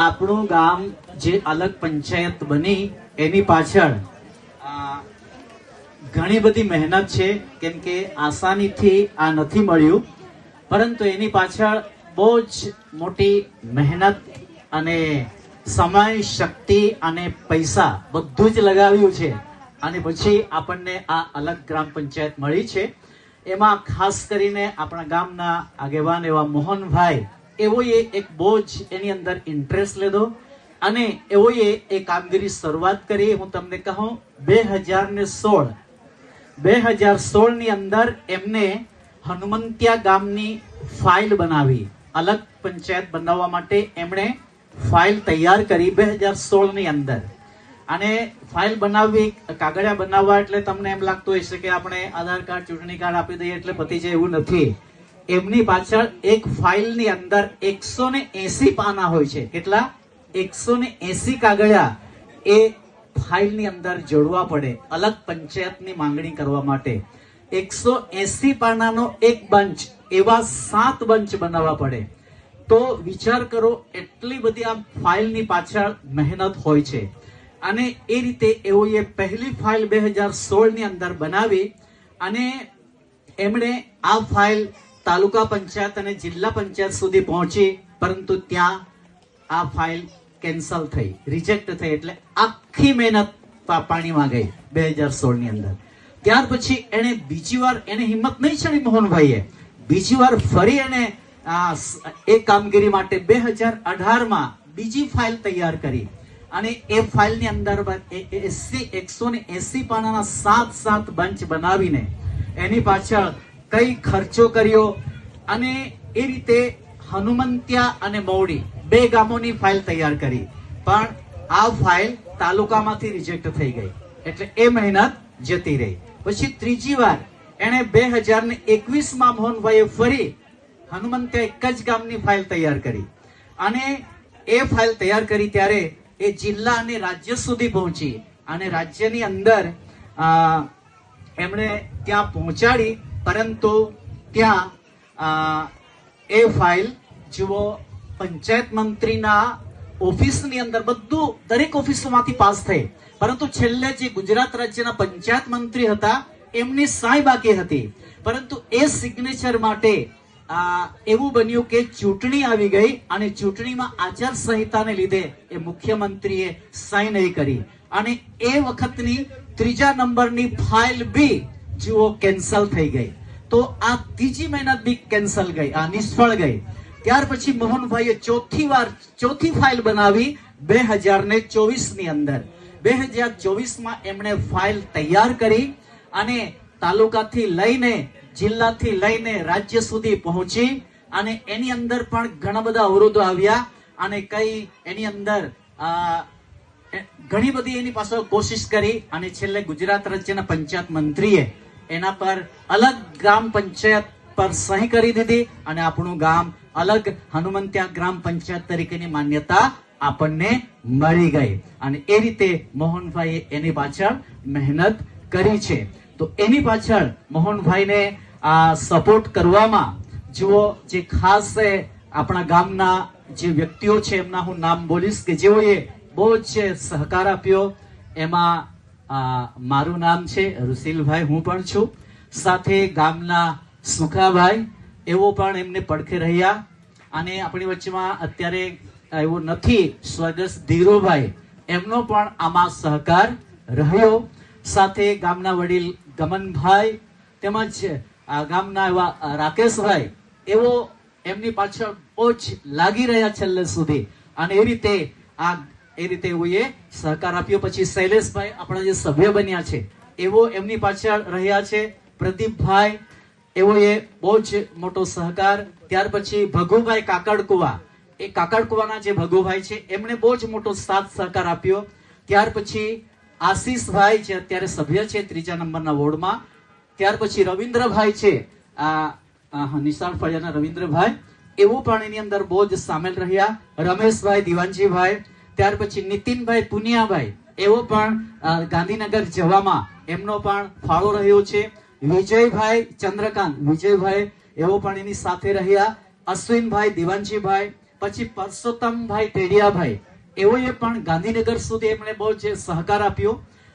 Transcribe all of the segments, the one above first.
આપણું ગામ જે અલગ પંચાયત બની, એની પાછળ ઘણી બધી મહેનત છે. કેમ કે આસાનીથી આ નથી મળ્યું. પરંતુ એની પાછળ બહુ જ મોટી મહેનત અને સમય, શક્તિ અને પૈસા બધું જ લગાવ્યું છે. અને પછી આપણને આ અલગ ગ્રામ પંચાયત મળી છે. એમાં ખાસ કરીને આપણા ગામના આગેવાન એવા મોહનભાઈ એવોએ એક બોજ એની અંદર ઇન્ટરેસ્ટ લીધો અને એવોએ એ કામગીરી શરૂઆત કરી. હું તમને કહું, બે હજાર ને સોળ, બે હજાર સોળની અંદર એમને હનુમંતિયા ગામની ફાઇલ બનાવી. અલગ પંચાયત બનાવવા માટે એમણે ફાઇલ તૈયાર કરી બે હજાર સોળની અંદર. અને ફાઇલ બનાવવી કાગળિયા બનાવવા એટલે તમને એમ લાગતું હશે કે આપણે આધાર કાર્ડ, ચૂંટણી કાર્ડ આપી દઈએ એટલે પતી જાય એવું નથી. એમની પાછળ એક ફાઇલની અંદર એકસો ને પાના હોય છે. કેટલા? એકસો ને એસી કાગળિયા એ ફાઇલની અંદર જોડવા પડે અલગ પંચાયતની માંગણી કરવા માટે. એકસો એસી પાનાનો એક બંચ એવા સાત બંચ બનાવવા પડે. તો વિચાર કરો, એટલી બધી આ ફાઇલની પાછળ મહેનત હોય છે. અને એ રીતે એઓએ પહેલી ફાઇલ બે હજાર સોળની અંદર બનાવી અને એમણે આ ફાઇલ તાલુકા પંચાયત અને જિલ્લા પંચાયત સુધી પહોંચી, પરંતુ ત્યાં આ ફાઇલ કેન્સલ થઈ, રિજેક્ટ થઈ, એટલે આખી મહેનત પાણીમાં ગઈ બે હજાર સોળની અંદર. ત્યાર પછી એને બીજી વાર, એને હિંમત નહીં ચડી મોહનભાઈએ. બીજી વાર ફરી એને એ કામગીરી માટે બે હજાર અઢારમાં બીજી ફાઇલ તૈયાર કરી. અને એ ફાઇલની અંદર એસી, એકસો ને એસી પાનાના સાત સાત બંચ બનાવીને એની પાછળ કઈ ખર્ચો કર્યો અને એ રીતે હનુમંતિયા અને મૌડી બે ગામોની ફાઇલ તૈયાર કરી. પણ આ ફાઇલ તાલુકામાંથી રિજેક્ટ થઈ ગઈ. એટલે એ મહેનત જતી રહી. પછી ત્રીજી વાર એણે બે હજાર ને એકવીસમાં મોહનભાઈએ ફરી હનુમંત્યા એક જ ગામની ફાઇલ તૈયાર કરી. અને એ ફાઇલ તૈયાર કરી ત્યારે એ જિલ્લા અને રાજ્ય સુધી પહોંચી અને રાજ્યની અંદર એમણે ત્યાં પહોંચાડી પરંતુ ત્યાં એ ફાઇલ જુઓ પંચાયત મંત્રીના ઓફિસની અંદર બધું દરેક ઓફિસોમાંથી પાસ થઈ. પરંતુ છેલ્લે જે ગુજરાત રાજ્યના પંચાયત મંત્રી હતા, એમની સાઈ બાકી હતી. પરંતુ એ સિગ્નેચર માટે એવું બન્યું કે ચૂંટણી આવી ગઈ અને ચૂંટણીમાં આચારસંહિતાને લીધે એ મુખ્યમંત્રીએ સાઈ નહીં કરી. અને એ વખતની ત્રીજા નંબરની ફાઇલ બી જુઓ કેન્સલ થઈ ગઈ. તો આ ત્રીજી મહેનત બી કેન્સલ ગઈ, આ નિષ્ફળ ગઈ. ત્યાર પછી મોહનભાઈએ ચોથી વાર, ચોથી ફાઇલ બનાવી બે હજાર ને ચોવીસની અંદર. બે હજાર ચોવીસમાં એમણે ફાઇલ તૈયાર કરી અને તાલુકાથી લઈને, જિલ્લાથી લઈને રાજ્ય સુધી પહોંચી અને એની અંદર પણ ઘણા બધા અવરોધો આવ્યા અને કઈ એની અંદર ઘણી બધી એની પાછળ કોશિશ કરી અને છેલ્લે ગુજરાત રાજ્યના પંચાયત મંત્રીએ એના પર અલગ ગ્રામ પંચાયત પર સહી કરી દીધી અને આપણું ગામ અલગ હનુમંત્યા ગ્રામ પંચાયત તરીકેની માન્યતા આપણને મળી ગઈ. અને એ રીતે મોહનભાઈએ એની પાછળ મહેનત કરી છે. તો એની પાછળ મોહનભાઈને આ સપોર્ટ કરવામાં, જુઓ જે ખાસ આપણા ગામના જે વ્યક્તિઓ છે, એમના હું નામ બોલીશ કે જેઓએ બહુ જ સહકાર આપ્યો, એમાં મારું નામ છે રુસિલભાઈ, હું પણ છું. સાથે ગામના સુખાભાઈ, એવો પણ એમને પડખે રહ્યા. અને આપણી વચ્ચેમાં અત્યારે એવો નથી સ્વર્ગસ્થ ધીરુભાઈ, એમનો પણ આમાં સહકાર રહ્યો. સાથે ગામના વડીલ ગમનભાઈ તેમજ ગામના એવા રાકેશભાઈ, એવો એમની પાછળ બહુ જ લાગી રહ્યા છેલ્લે સુધી. અને એ રીતે આ એ રીતે એઓએ સહકાર આપ્યો. પછી શૈલેષભાઈ આપણા જે સભ્ય બન્યા છે, એવો એમની પાછળ રહ્યા છે. પ્રદીપભાઈ એઓએ બહુ જ મોટો સહકાર. ત્યાર પછી ભગુભાઈ કાકડકુવા. એ કાકડકુવાના જે ભગુભાઈ છે, એમણે બહુ જ મોટો સાથ સહકાર આપ્યો. ત્યાર પછી આશીષભાઈ જે અત્યારે સભ્ય છે ત્રીજા નંબરના વોર્ડમાં. ત્યાર પછી રવિન્દ્રભાઈ છે, આ આ નિશાળ ફળિયાના રવિન્દ્રભાઈ. એવું પણ એની અંદર બહુ જ સામેલ રહ્યા. રમેશભાઈ, દિવાનજીભાઈ ત્યાર પછી નીતિનભાઈ પુનિયાભાઈ એવો પણ ગાંધીનગર જવામાં એમનો પણ ફાળો રહ્યો છે. વિજયભાઈ ચંદ્રકાંત, વિજયભાઈ એવો પણ એની સાથે રહ્યા. અશ્વિનભાઈ દિવાનજીભાઈ, પછી પરસોત્તમભાઈ ટેડિયાભાઈ એઓએ પણ ગાંધીનગર સુધી એમણે બહુ જે સહકાર આપ્યો.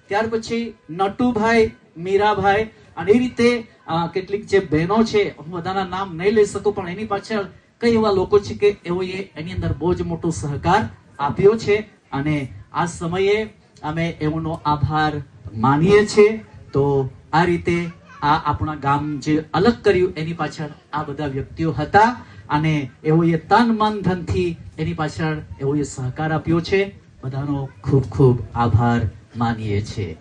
ત્યાર પછી નટુભાઈ મીરાભાઈ, અને એ રીતે કેટલીક જે બહેનો છે, હું બધાના નામ નહીં લઈ શકું, પણ એની પાછળ કઈ એવા લોકો છે કે એઓએ એની અંદર બહુ જ મોટો સહકાર આપ્યો છે અને આ સમયે અમે એમનો આભાર માનીએ છીએ. તો આ રીતે આ આપણા ગામ જે અલગ કર્યું એની પાછળ આ બધા વ્યક્તિઓ હતા અને એઓએ તન મન ધનથી એની પાછળ એઓએ સહકાર આપ્યો છે. બધાનો ખૂબ ખૂબ આભાર માનીએ છીએ.